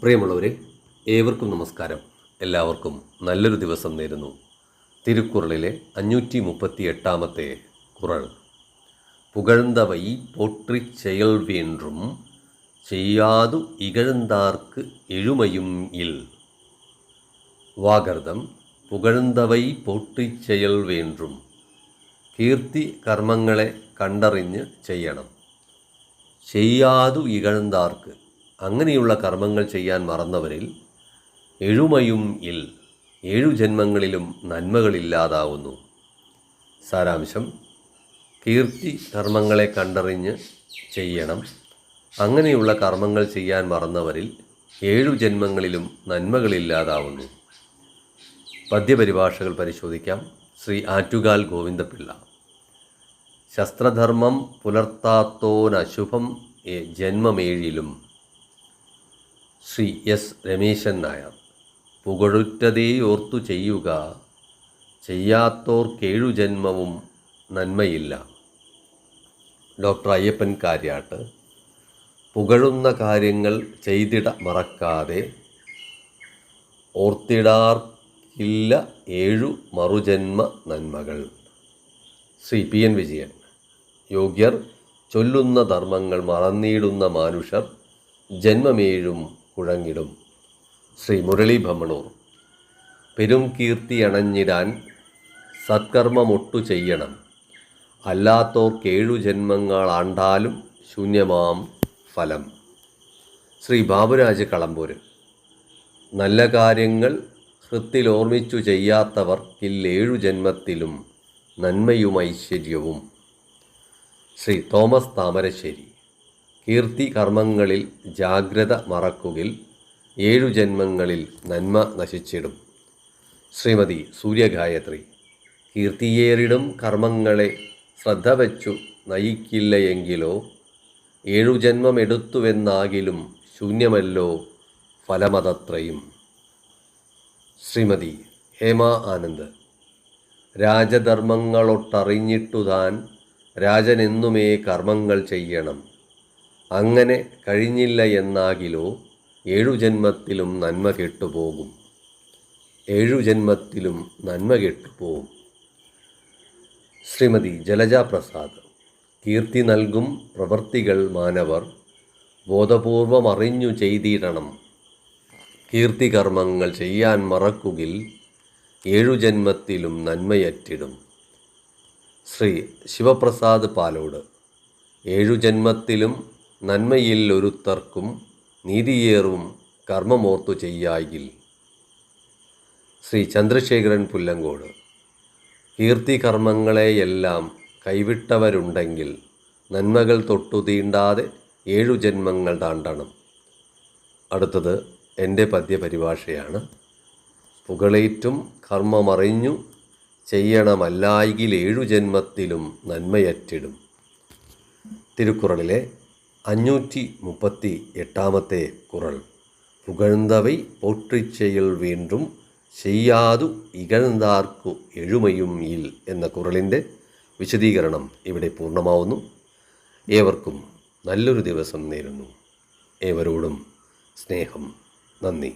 പ്രിയമുള്ളവരെ ഏവർക്കും നമസ്കാരം. എല്ലാവർക്കും നല്ലൊരു ദിവസം നേരുന്നു. തിരുക്കുറളിലെ അഞ്ഞൂറ്റി മുപ്പത്തി എട്ടാമത്തെ കുറൾ. പുകഴ്ന്തവൈ പോற்றி ചെയൽ வேன்றும் ചെയ്യാതു ഇകഴ്ന്താർക്ക് എഴുമയും ഇൽ. വാഗർദം പുകഴ്ന്തവൈ പോറ്റി ചെയൽ വേണ്ടും കീർത്തി കർമ്മങ്ങളെ കണ്ടറിഞ്ഞ് ചെയ്യണം. ചെയ്യാതു ഇകഴ്ന്താർക്ക് അങ്ങനെയുള്ള കർമ്മങ്ങൾ ചെയ്യാൻ മറന്നവരിൽ എഴുമയും ഇൽ ഏഴു ജന്മങ്ങളിലും നന്മകളില്ലാതാവുന്നു. സാരാംശം കീർത്തി കർമ്മങ്ങളെ കണ്ടറിഞ്ഞ് ചെയ്യണം. അങ്ങനെയുള്ള കർമ്മങ്ങൾ ചെയ്യാൻ മറന്നവരിൽ ഏഴു ജന്മങ്ങളിലും നന്മകളില്ലാതാവുന്നു. പദ്യപരിഭാഷകൾ പരിശോധിക്കാം. ശ്രീ ആറ്റുകാൽ ഗോവിന്ദപിള്ള. ശസ്ത്രധർമ്മം പുലർത്താത്തോനശുഭം ജന്മമേഴിലും ശ്രീ എസ് രമേശൻ നായർ. പുകഴുറ്റതേ ഓർത്തു ചെയ്യുക ചെയ്യാത്തോർ കേഴു ജന്മവും നന്മയില്ല. ഡോക്ടർ അയ്യപ്പൻ കാര്യാട്ട് പുകഴുന്ന കാര്യങ്ങൾ ചെയ്തിട മറക്കാതെ ഓർത്തിടാർക്കില്ല ഏഴു മറുജന്മ നന്മകൾ. ശ്രീ പി എൻ വിജയൻ യോഗ്യർ ചൊല്ലുന്ന ധർമ്മങ്ങൾ മറന്നിടുന്ന മാനുഷർ ജന്മമേഴും കുഴങ്ങിടും. ശ്രീ മുരളി ഭമണൂർ പെരും കീർത്തി അണഞ്ഞിടാൻ സത്കർമ്മമൊട്ടു ചെയ്യണം. അല്ലാത്തോർ കേഴു ജന്മങ്ങളാണ്ടാലും ശൂന്യമാം ഫലം. ശ്രീ ബാബുരാജ് കളമ്പൂര് നല്ല കാര്യങ്ങൾ ഹൃത്തിൽ ഓർമ്മിച്ചു ചെയ്യാത്തവർക്കില്ലേഴു ജന്മത്തിലും നന്മയും ഐശ്വര്യവും. ശ്രീ തോമസ് താമരശ്ശേരി. കീർത്തി കർമ്മങ്ങളിൽ ജാഗ്രത മറക്കുകിൽ ഏഴു ജന്മങ്ങളിൽ നന്മ നശിച്ചിടും. ശ്രീമതി സൂര്യഗായത്രി കീർത്തിയേറിടും കർമ്മങ്ങളെ ശ്രദ്ധ വച്ചു നയിക്കില്ലയെങ്കിലോ ഏഴു ജന്മമെടുത്തുവെന്നാകിലും ശൂന്യമല്ലോ ഫലമതത്രയും. ശ്രീമതി ഹേമ ആനന്ദ് രാജധർമ്മങ്ങളൊട്ടറിഞ്ഞിട്ടു താൻ രാജനെന്നുമേ കർമ്മങ്ങൾ ചെയ്യണം. അങ്ങനെ കഴിഞ്ഞില്ല എന്നാകിലോ ഏഴു ജന്മത്തിലും നന്മ കെട്ടുപോകും. ഏഴു ജന്മത്തിലും നന്മ കെട്ടുപോകും. ശ്രീമതി ജലജ പ്രസാദ് കീർത്തി നൽകും പ്രവൃത്തികൾ മാനവർ ബോധപൂർവം അറിഞ്ഞു ചെയ്തിടണം. കീർത്തി കർമ്മങ്ങൾ ചെയ്യാൻ മറക്കുകിൽ ഏഴു ജന്മത്തിലും നന്മയറ്റിടും. ശ്രീ ശിവപ്രസാദ് പാലോട് ഏഴു ജന്മത്തിലും നന്മയിൽ ഒരുത്തർക്കും നീതിയേറും കർമ്മമോർത്തു ചെയ്യായിൽ ശ്രീ ചന്ദ്രശേഖരൻ പുല്ലങ്കോട്. കീർത്തി കർമ്മങ്ങളെയെല്ലാം കൈവിട്ടവരുണ്ടെങ്കിൽ നന്മകൾ തൊട്ടു തീണ്ടാതെ ഏഴു ജന്മങ്ങൾ താണ്ടണം. അടുത്തത് എന്റെ പദ്യപരിഭാഷയാണ്. പുകളേറ്റും കർമ്മമറിഞ്ഞു ചെയ്യണമല്ലായെങ്കിൽ ഏഴു ജന്മത്തിലും നന്മയറ്റിടും. തിരുക്കുറളിലെ അഞ്ഞൂറ്റി മുപ്പത്തി എട്ടാമത്തെ കുറൾ. പുകഴ്ന്നവൈ പോற்றிച്ചെയ്യൽ വീണ്ടും ചെയ്യാതു ഇകഴ്ന്നാർക്കു എഴുമയും ഇൽ എന്ന കുറളിന്റെ വിശദീകരണം ഇവിടെ പൂർണമാവുന്നു. ഏവർക്കും നല്ലൊരു ദിവസം നേരുന്നു. ഏവരോടും സ്നേഹം. നന്ദി.